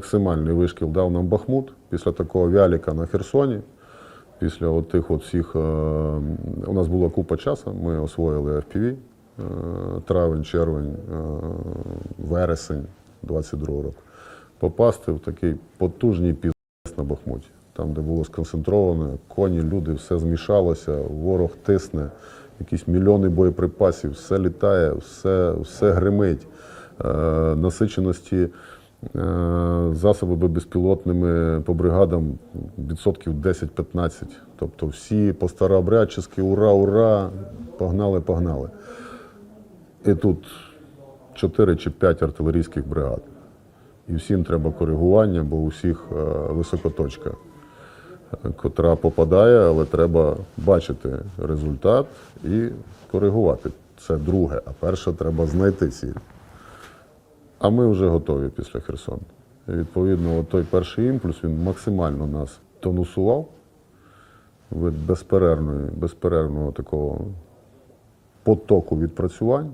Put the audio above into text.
Максимальний вишкіл дав нам Бахмут після такого вяліка на Херсоні. Після от тих от всіх, е, у нас була купа часу, ми освоїли FPV, е, травень, червень, е, вересень 22 року. Попасти в такий потужний піз на Бахмуті, там, де було сконцентровано, коні, люди, все змішалося, ворог тисне, якісь мільйони боєприпасів, все літає, все, все гримить. Насиченості засобами безпілотними по бригадам відсотків 10-15. Тобто всі по ура, ура, погнали, погнали. І тут 4 чи 5 артилерійських бригад. І всім треба коригування, бо у всіх е, високоточка, е, котра попадає, але треба бачити результат і коригувати. Це друге. А перше треба знайти ціль. А ми вже готові після Херсону. Відповідно, той перший імпульс він максимально нас тонусував від безперервного такого потоку відпрацювань.